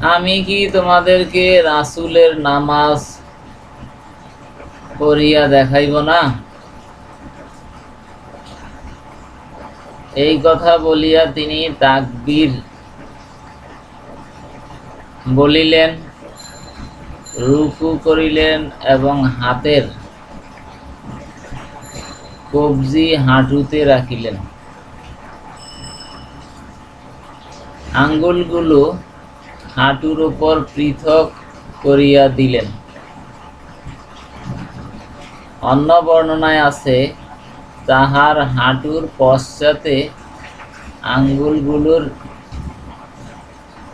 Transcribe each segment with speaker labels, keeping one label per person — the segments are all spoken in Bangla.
Speaker 1: আমি কি তোমাদেরকে রাসুলের নামাজ পড়িয়া দেখাইব না? এই কথা বলিয়া তিনি তাকবীর বলিলেন, রুকু করিলেন এবং হাতের কবজি হাঁটুতে রাখিলেন। আঙ্গুলগুলো হাঁটুর উপর পৃথক করিয়া দিলেন। অন্য বর্ণনায় আছে, তাহার হাঁটুর পশ্চাতে আঙ্গুলগুলোর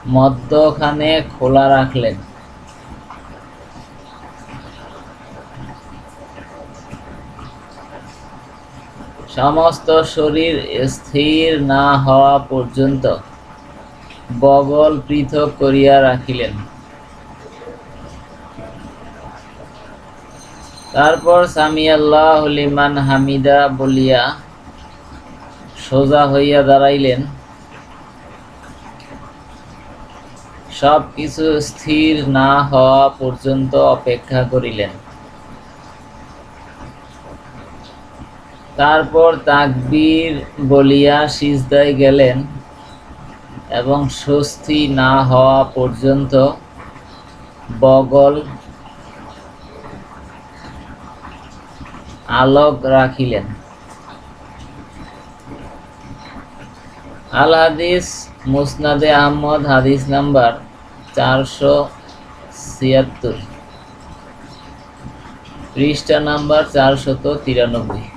Speaker 1: মধ্যখানে খোলা রাখলেন। সমস্ত শরীর স্থির না হওয়া পর্যন্ত বগল পৃথক করিয়া রাখিলেন। তারপর আল্লাহ লিমান হামিদা বলিয়া সোজা হইয়া দাঁড়াইলেন। সব কিছু স্থির না হওয়া পর্যন্ত অপেক্ষা করিলেন। তারপর তাকবীর বলিয়া সিজদায় গেলেন। এবং স্বস্তি না হওয়া পর্যন্ত বগল আলোক রাখিলেন। আল হাদিস মুসনাদে আহমদ, হাদিস নাম্বার চারশো ছিয়াত্তর, পৃষ্ঠা নাম্বার চারশত তিরানব্বই।